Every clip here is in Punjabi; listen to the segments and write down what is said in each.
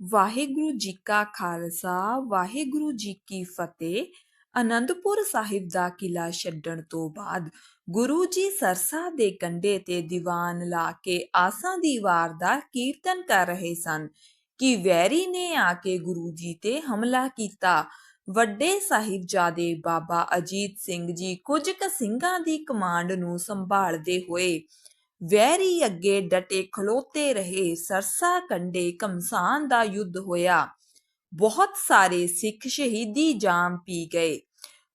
ਵਾਹਿਗੁਰੂ ਜੀ ਕਾ ਖਾਲਸਾ, ਵਾਹਿਗੁਰੂ ਜੀ ਕੀ ਫਤਿਹ। ਅਨੰਦਪੁਰ ਸਾਹਿਬ ਦਾ ਕਿਲਾ ਛੱਡਣ ਤੋਂ ਬਾਅਦ ਗੁਰੂ ਜੀ ਸਰਸਾ ਦੇ ਕੰਢੇ ਤੇ ਦੀਵਾਨ ਲਾ ਕੇ ਆਸਾਂ ਦੀ ਵਾਰ ਦਾ ਕੀਰਤਨ ਕਰ ਰਹੇ ਸਨ। ਕਿ ਵੈਰੀ ਨੇ ਆ ਕੇ ਗੁਰੂ ਜੀ ਤੇ ਹਮਲਾ ਕੀਤਾ। ਵੱਡੇ ਸਾਹਿਬਜ਼ਾਦੇ ਬਾਬਾ ਅਜੀਤ ਸਿੰਘ ਜੀ ਕੁਝ ਕ ਸਿੰਘਾਂ ਦੀ ਕਮਾਂਡ ਨੂੰ ਸੰਭਾਲਦੇ ਹੋਏ ਵੈਰੀ ਅੱਗੇ ਡਟੇ ਖਲੋਤੇ ਰਹੇ, ਸਰਸਾ ਕੰਡੇ ਕਮਸਾਨ ਦਾ ਯੁੱਧ ਹੋਇਆ। ਬਹੁਤ ਸਾਰੇ ਸਿੱਖ ਸ਼ਹੀਦੀ ਜਾਮ ਪੀ ਗਏ।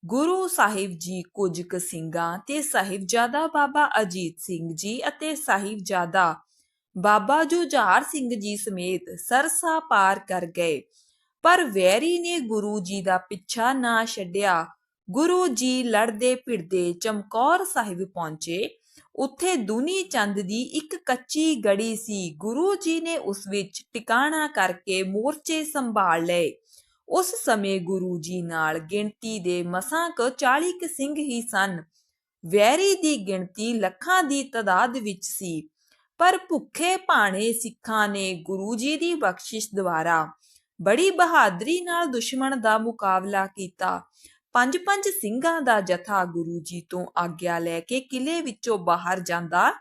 ਗੁਰੂ ਸਾਹਿਬ ਜੀ ਕੁਝ ਕੁ ਸਿੰਘਾਂ ਤੇ ਸਾਹਿਬਜ਼ਾਦਾ ਬਾਬਾ ਅਜੀਤ ਸਿੰਘ ਜੀ ਅਤੇ ਸਾਹਿਬਜ਼ਾਦਾ ਬਾਬਾ ਜੁਝਾਰ ਸਿੰਘ ਜੀ ਸਮੇਤ ਸਰਸਾ ਪਾਰ ਕਰ ਗਏ। ਪਰ ਵੈਰੀ ਨੇ ਗੁਰੂ ਜੀ ਦਾ ਪਿੱਛਾ ਨਾ ਛੱਡਿਆ। ਗੁਰੂ ਜੀ ਲੜਦੇ ਭਿੜਦੇ ਚਮਕੌਰ ਸਾਹਿਬ ਪਹੁੰਚੇ। ਉੱਥੇ ਦੂਨੀ ਚੰਦ ਦੀ ਇੱਕ ਕੱਚੀ ਗੜੀ ਸੀ। ਗੁਰੂ ਜੀ ਨੇ ਉਸ ਵਿੱਚ ਟਿਕਾਣਾ ਕਰਕੇ ਮੋਰਚੇ ਸੰਭਾਲ ਲਏ। ਉਸ ਸਮੇਂ ਗੁਰੂ ਜੀ ਨਾਲ ਗਿਣਤੀ ਦੇ ਮਸਾਂ ਕੁ 40 ਕੁ ਸਿੰਘ ਹੀ ਸਨ। ਵੈਰੀ ਦੀ ਗਿਣਤੀ ਲੱਖਾਂ ਦੀ ਤਦਾਦ ਵਿੱਚ ਸੀ। ਪਰ ਭੁੱਖੇ ਭਾਣੇ ਸਿੱਖਾਂ ਨੇ ਗੁਰੂ ਜੀ ਦੀ ਬਖਸ਼ਿਸ਼ ਦੁਆਰਾ ਬੜੀ ਬਹਾਦਰੀ ਨਾਲ ਦੁਸ਼ਮਣ ਦਾ ਮੁਕਾਬਲਾ ਕੀਤਾ। ਪੰਜ ਪੰਜ ਸਿੰਘਾਂ ਦਾ ਜਥਾ ਗੁਰੂ ਜੀ ਤੋਂ ਆਗਿਆ ਲੈ ਕੇ ਕਿਲੇ ਵਿੱਚੋਂ ਬਾਹਰ ਜਾਂਦਾ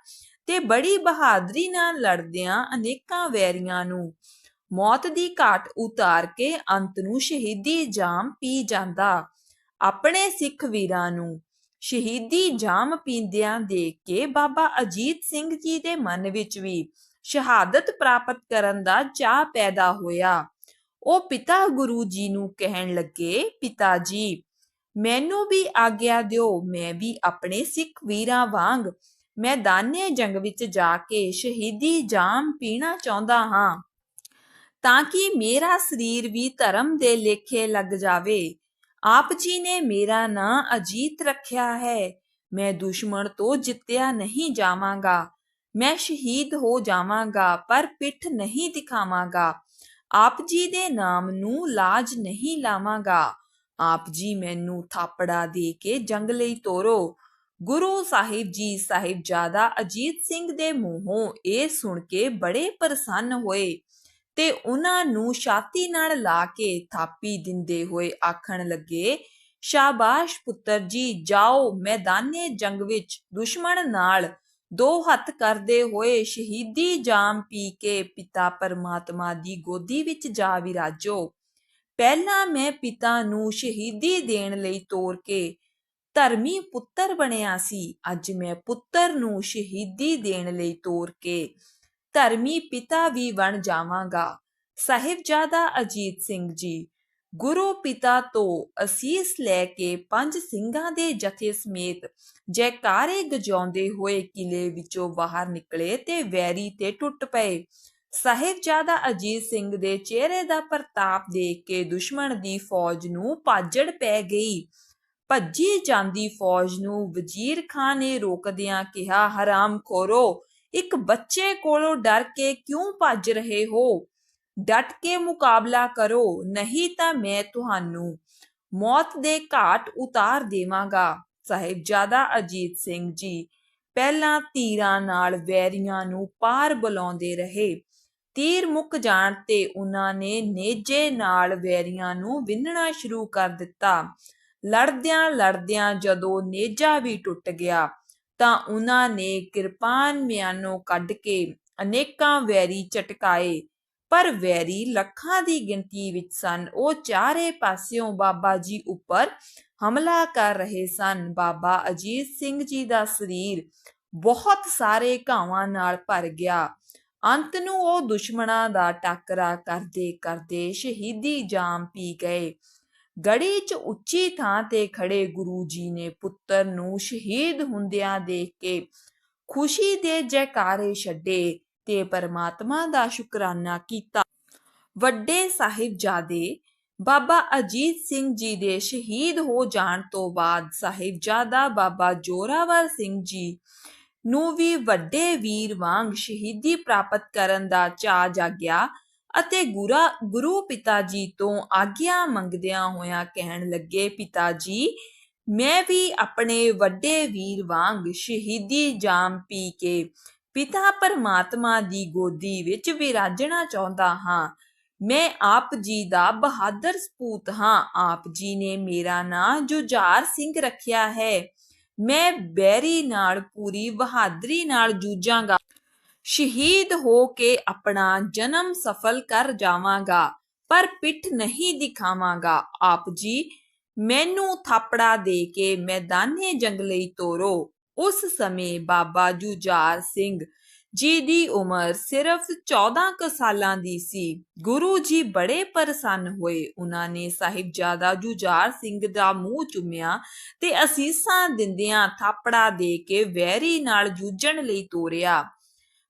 ਤੇ ਬੜੀ ਬਹਾਦਰੀ ਨਾਲ ਲੜਦਿਆਂ ਅਨੇਕਾਂ ਵੈਰੀਆਂ ਨੂੰ ਮੌਤ ਦੀ ਘਾਟ ਉਤਾਰ ਕੇ ਅੰਤ ਨੂੰ ਸ਼ਹੀਦੀ ਜਾਮ ਪੀ ਜਾਂਦਾ। ਆਪਣੇ ਸਿੱਖ ਵੀਰਾਂ ਨੂੰ ਸ਼ਹੀਦੀ ਜਾਮ ਪੀਂਦਿਆਂ ਦੇਖ ਕੇ ਬਾਬਾ ਅਜੀਤ ਸਿੰਘ ਜੀ ਦੇ ਮਨ ਵਿੱਚ ਵੀ ਸ਼ਹਾਦਤ ਪ੍ਰਾਪਤ ਕਰਨ ਦਾ ਚਾਹ ਪੈਦਾ ਹੋਇਆ। ਉਹ ਪਿਤਾ ਗੁਰੂ ਜੀ ਨੂੰ ਕਹਿਣ ਲੱਗੇ, ਪਿਤਾ ਜੀ ਮੈਨੂੰ ਵੀ ਆਗਿਆ ਦਿਓ, ਮੈਂ ਵੀ ਆਪਣੇ ਸਿੱਖ ਵੀਰਾਂ ਵਾਂਗ ਮੈਦਾਨੇ ਜੰਗ ਵਿੱਚ ਜਾ ਕੇ ਸ਼ਹੀਦੀ ਜਾਮ ਪੀਣਾ ਚਾਹੁੰਦਾ ਹਾਂ। ਤਾਂ ਕਿ ਮੇਰਾ ਸਰੀਰ ਵੀ ਧਰਮ ਦੇ ਲੇਖੇ ਲੱਗ ਜਾਵੇ। ਆਪ ਜੀ ਨੇ ਮੇਰਾ ਨਾਂ ਅਜੀਤ ਰੱਖਿਆ ਹੈ। ਮੈਂ ਦੁਸ਼ਮਣ ਤੋਂ ਜਿੱਤਿਆ ਨਹੀਂ ਜਾਵਾਂਗਾ। ਮੈਂ ਸ਼ਹੀਦ ਹੋ ਜਾਵਾਂਗਾ, ਪਰ ਪਿੱਠ ਨਹੀਂ ਦਿਖਾਵਾਂਗਾ। ਆਪ ਜੀ ਦੇ ਨਾਮ ਨੂੰ ਲਾਜ ਨਹੀਂ ਲਾਵਾਂਗਾ। ਆਪ ਜੀ ਮੈਨੂੰ ਥਾਪੜਾ ਦੇ ਕੇ ਜੰਗ ਲਈ ਤੋਰੋ। ਗੁਰੂ ਸਾਹਿਬ ਜੀ ਸਾਹਿਬਜ਼ਾਦਾ ਅਜੀਤ ਸਿੰਘ ਦੇ ਮੂੰਹੋਂ ਇਹ ਸੁਣ ਕੇ ਬੜੇ ਪ੍ਰਸੰਨ ਹੋਏ ਤੇ ਉਹਨਾਂ ਨੂੰ ਛਾਤੀ ਨਾਲ ਲਾ ਕੇ ਥਾਪੀ ਦਿੰਦੇ ਹੋਏ ਆਖਣ ਲੱਗੇ, ਸ਼ਾਬਾਸ਼ ਪੁੱਤਰ ਜੀ, ਜਾਓ ਮੈਦਾਨੇ ਜੰਗ ਵਿੱਚ ਦੁਸ਼ਮਣ ਨਾਲ ਦੋ ਹੱਥ ਕਰਦੇ ਹੋਏ ਸ਼ਹੀਦੀ ਜਾਮ ਪੀ ਕੇ ਪਿਤਾ ਪਰਮਾਤਮਾ ਦੀ ਗੋਦੀ ਵਿੱਚ ਜਾ ਵਿਰਾਜੋ। ਪਹਿਲਾਂ ਮੈਂ ਪਿਤਾ ਨੂੰ ਸ਼ਹੀਦੀ ਦੇਣ ਲਈ ਤੋਰ ਕੇ ਧਰਮੀ ਪੁੱਤਰ ਬਣਿਆ ਸੀ, ਅੱਜ ਮੈਂ ਪੁੱਤਰ ਨੂੰ ਸ਼ਹੀਦੀ ਦੇਣ ਲਈ ਤੋਰ ਕੇ ਧਰਮੀ ਪਿਤਾ ਵੀ ਬਣ ਜਾਵਾਂਗਾ। ਸਾਹਿਬਜ਼ਾਦਾ ਅਜੀਤ ਸਿੰਘ ਜੀ, ਗੁਰੂ ਪਿਤਾ ਤੋਂ ਅਸੀਸ ਲੈ ਕੇ ਪੰਜ ਸਿੰਘਾਂ ਦੇ ਜਥੇ ਸਮੇਤ ਜੈਕਾਰੇ ਗਜਾਉਂਦੇ ਹੋਏ ਕਿਲੇ ਵਿੱਚੋਂ ਬਾਹਰ ਨਿਕਲੇ ਤੇ ਵੈਰੀ ਤੇ ਟੁੱਟ ਪਏ। ਸਾਹਿਬਜ਼ਾਦਾ ਅਜੀਤ ਸਿੰਘ ਦੇ ਚਿਹਰੇ ਦਾ ਪ੍ਰਤਾਪ ਦੇਖ ਕੇ ਦੁਸ਼ਮਣ ਦੀ ਫੌਜ ਨੂੰ ਪਾਜੜ ਪੈ ਗਈ। ਭੱਜੀ ਜਾਂਦੀ ਫੌਜ ਨੂੰ ਵਜ਼ੀਰ ਖਾਨ ਨੇ ਰੋਕਦਿਆਂ ਕਿਹਾ, ਹਰਾਮ ਖੋਰੋ, ਇੱਕ ਬੱਚੇ ਕੋਲੋਂ ਡਰ ਕੇ ਕਿਉਂ ਭੱਜ ਰਹੇ ਹੋ? ਡਟ ਕੇ ਮੁਕਾਬਲਾ ਕਰੋ, ਨਹੀਂ ਤਾਂ ਮੈਂ ਤੁਹਾਨੂੰ ਮੌਤ ਦੇ ਘਾਟ ਉਤਾਰ ਦੇਵਾਂਗਾ। ਸਾਹਿਬਜ਼ਾਦਾ ਅਜੀਤ ਸਿੰਘ ਜੀ ਪਹਿਲਾਂ ਤੀਰਾਂ ਨਾਲ ਵੈਰੀਆਂ ਨੂੰ ਪਾਰ ਬੁਲਾਉਂਦੇ ਰਹੇ। ਤੀਰ ਮੁੱਕ ਜਾਣ ਤੇ ਉਹਨਾਂ ਨੇ ਨੇਜੇ ਨਾਲ ਵੈਰੀਆਂ ਨੂੰ ਵਿੰਨਣਾ ਸ਼ੁਰੂ ਕਰ ਦਿੱਤਾ। ਲੜਦਿਆਂ ਲੜਦਿਆਂ ਜਦੋਂ ਨੇਜਾ ਵੀ ਟੁੱਟ ਗਿਆ, ਤਾਂ ਉਹਨਾਂ ਨੇ ਕਿਰਪਾਨ ਮਿਆਨੋਂ ਕੱਢ ਕੇ ਅਨੇਕਾਂ ਵੈਰੀ ਚਟਕਾਏ ਪਰ ਵੈਰੀ ਲੱਖਾਂ ਦੀ ਗਿਣਤੀ ਵਿੱਚ ਸਨ। ਉਹ ਚਾਰੇ ਪਾਸਿਓਂ ਬਾਬਾ ਜੀ ਉੱਪਰ ਹਮਲਾ ਕਰ ਰਹੇ ਸਨ। ਬਾਬਾ ਅਜੀਤ ਸਿੰਘ ਜੀ ਦਾ ਸਰੀਰ ਬਹੁਤ ਸਾਰੇ ਘਾਵਾਂ ਨਾਲ ਭਰ ਗਿਆ। ਅੰਤ ਨੂੰ ਉਹ ਦੁਸ਼ਮਣਾਂ ਦਾ ਟੱਕਰਾ ਕਰਦੇ ਕਰਦੇ ਸ਼ਹੀਦੀ ਜਾਮ ਪੀ ਗਏ। ਗੜੀ 'ਚ ਉੱਚੀ ਥਾਂ ਤੇ ਖੜੇ ਗੁਰੂ ਜੀ ਨੇ ਪੁੱਤਰ ਨੂੰ ਸ਼ਹੀਦ ਹੁੰਦਿਆਂ ਦੇਖ ਕੇ ਖੁਸ਼ੀ ਦੇ ਜੈਕਾਰੇ ਛੱਡੇ ਤੇ ਪਰਮਾਤਮਾ ਦਾ ਸ਼ੁਕਰਾਨਾ ਕੀਤਾ। ਵੱਡੇ ਸਾਹਿਬਜ਼ਾਦੇ ਬਾਬਾ ਅਜੀਤ ਸਿੰਘ ਜੀ ਦੇ ਸ਼ਹੀਦ ਹੋ ਜਾਣ ਤੋਂ ਬਾਅਦ ਸਾਹਿਬਜ਼ਾਦਾ ਬਾਬਾ ਜੋਰਾਵਰ ਸਿੰਘ ਜੀ ਨੂੰ ਵੀ ਵੱਡੇ ਵੀਰ ਵਾਂਗ ਸ਼ਹੀਦੀ ਪ੍ਰਾਪਤ ਕਰਨ ਦਾ ਚਾਅ ਜਾਗਿਆ ਅਤੇ ਗੁਰਾ, ਗੁਰੂ ਪਿਤਾ ਜੀ ਤੋਂ ਆਗਿਆ ਮੰਗਦਿਆਂ ਹੋਇਆਂ ਕਹਿਣ ਲੱਗੇ ਪਿਤਾ ਜੀ ਮੈਂ ਵੀ ਆਪਣੇ ਵੱਡੇ ਵੀਰ ਵਾਂਗ ਸ਼ਹੀਦੀ ਜਾਮ ਪੀ ਕੇ ਪਿਤਾ ਪਰਮਾਤਮਾ ਦੀ ਗੋਦੀ ਵਿੱਚ ਵਿਰਾਜਣਾ ਚਾਹੁੰਦਾ ਹਾਂ। ਮੈਂ ਆਪ ਜੀ ਦਾ ਬਹਾਦਰ ਸਪੂਤ ਹਾਂ। ਆਪ ਜੀ ਨੇ ਮੇਰਾ ਨਾਂ ਜੁਝਾਰ ਸਿੰਘ ਰੱਖਿਆ ਹੈ। ਮੈਂ ਬੈਰੀ ਨਾਲ, ਪੂਰੀ ਬਹਾਦਰੀ ਨਾਲ ਜੂਝਾਂਗਾ। ਸ਼ਹੀਦ ਹੋ ਕੇ ਆਪਣਾ ਜਨਮ ਸਫਲ ਕਰ ਜਾਵਾਂਗਾ, ਪਰ ਪਿੱਠ ਨਹੀਂ ਦਿਖਾਵਾਂਗਾ। ਆਪ ਜੀ, ਮੈਨੂੰ ਥਾਪੜਾ ਦੇ ਕੇ ਮੈਦਾਨੇ ਜੰਗ ਲਈ ਤੋਰੋ। ਉਸ ਸਮੇਂ ਬਾਬਾ ਜੁਝਾਰ ਸਿੰਘ ਜੀ ਦੀ ਉਮਰ ਸਿਰਫ 14 ਕੁ ਸਾਲਾਂ ਦੀ ਸੀ। ਗੁਰੂ ਜੀ ਬੜੇ ਪ੍ਰਸੰਨ ਹੋਏ। ਉਹਨਾਂ ਨੇ ਸਾਹਿਬਜ਼ਾਦਾ ਜੁਝਾਰ ਸਿੰਘ ਦਾ ਮੂੰਹ ਚੁੰਮਿਆ ਤੇ ਅਸੀਸਾਂ ਦਿੰਦਿਆਂ ਥਾਪੜਾ ਦੇ ਕੇ ਵੈਰੀ ਨਾਲ ਜੂਝਣ ਲਈ ਤੋਰਿਆ।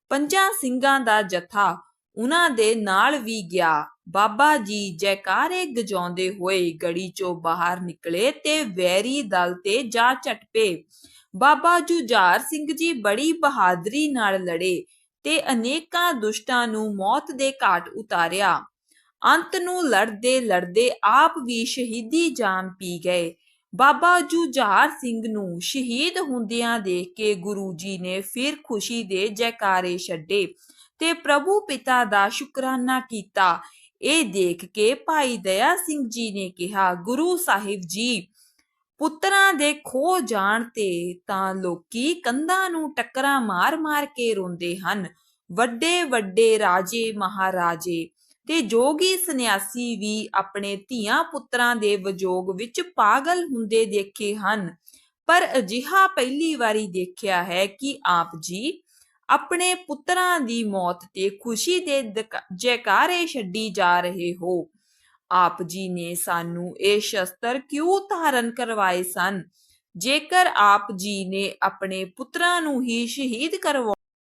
ਪੰਜਾਂ ਸਿੰਘਾਂ ਦਾ ਜਥਾ ਉਹਨਾਂ ਦੇ ਨਾਲ ਵੀ ਗਿਆ। ਬਾਬਾ ਜੀ ਜੈਕਾਰੇ ਗਜਾਉਂਦੇ ਹੋਏ ਗੜੀ ਚੋਂ ਬਾਹਰ ਨਿਕਲੇ ਤੇ ਵੈਰੀ ਦਲ ਤੇ ਜਾ ਝਟਪੇ। ਬਾਬਾ ਜੁਝਾਰ ਸਿੰਘ ਜੀ ਬੜੀ ਬਹਾਦਰੀ ਨਾਲ ਲੜੇ ਤੇ ਅਨੇਕਾਂ ਦੁਸ਼ਟਾਂ ਨੂੰ ਮੌਤ ਦੇ ਘਾਟ ਉਤਾਰਿਆ। ਅੰਤ ਨੂੰ ਲੜਦੇ ਲੜਦੇ ਆਪ ਵੀ ਸ਼ਹੀਦੀ ਜਾਮ ਪੀ ਗਏ। ਬਾਬਾ ਜੁਝਾਰ ਸਿੰਘ ਨੂੰ ਸ਼ਹੀਦ ਹੁੰਦਿਆਂ ਦੇਖ ਕੇ ਗੁਰੂ ਜੀ ਨੇ ਫਿਰ ਖੁਸ਼ੀ ਦੇ ਜੈਕਾਰੇ ਛੱਡੇ ਤੇ ਪ੍ਰਭੂ ਪਿਤਾ ਦਾ ਸ਼ੁਕਰਾਨਾ ਕੀਤਾ। ਇਹ ਦੇਖ ਕੇ ਭਾਈ ਦਇਆ ਸਿੰਘ ਜੀ ਨੇ ਕਿਹਾ, ਗੁਰੂ ਸਾਹਿਬ ਜੀ, ਪੁੱਤਰਾਂ ਦੇ ਖੋ ਜਾਣ ਤੇ ਤਾਂ ਲੋਕੀ ਕੰਧਾਂ ਨੂੰ ਟੱਕਰਾਂ ਮਾਰ-ਮਾਰ ਕੇ ਰੋਂਦੇ ਹਨ। ਵੱਡੇ ਵੱਡੇ ਰਾਜੇ ਮਹਾਰਾਜੇ ਤੇ ਜੋਗੀ ਸੰਨਿਆਸੀ ਵੀ ਆਪਣੇ ਧੀਆਂ ਪੁੱਤਰਾਂ ਦੇ ਵਿਜੋਗ ਵਿੱਚ ਪਾਗਲ ਹੁੰਦੇ ਦੇਖੇ ਹਨ। ਪਰ ਅਜਿਹਾ ਪਹਿਲੀ ਵਾਰੀ ਦੇਖਿਆ ਹੈ ਕਿ ਆਪ ਜੀ ਆਪਣੇ ਪੁੱਤਰਾਂ ਦੀ ਮੌਤ ਤੇ ਖੁਸ਼ੀ ਦੇ ਜੈਕਾਰੇ ਛੱਡੀ ਜਾ ਰਹੇ ਹੋ। ਆਪ ਜੀ ਨੇ ਸਾਨੂੰ ਇਹ ਸ਼ਸਤਰ ਕਿਉਂ ਧਾਰਨ ਕਰਵਾਏ ਸਨ? ਜੇਕਰ ਆਪ ਜੀ ਨੇ ਆਪਣੇ ਪੁੱਤਰਾਂ ਨੂੰ ਹੀ ਸ਼ਹੀਦ ਕਰਵਾ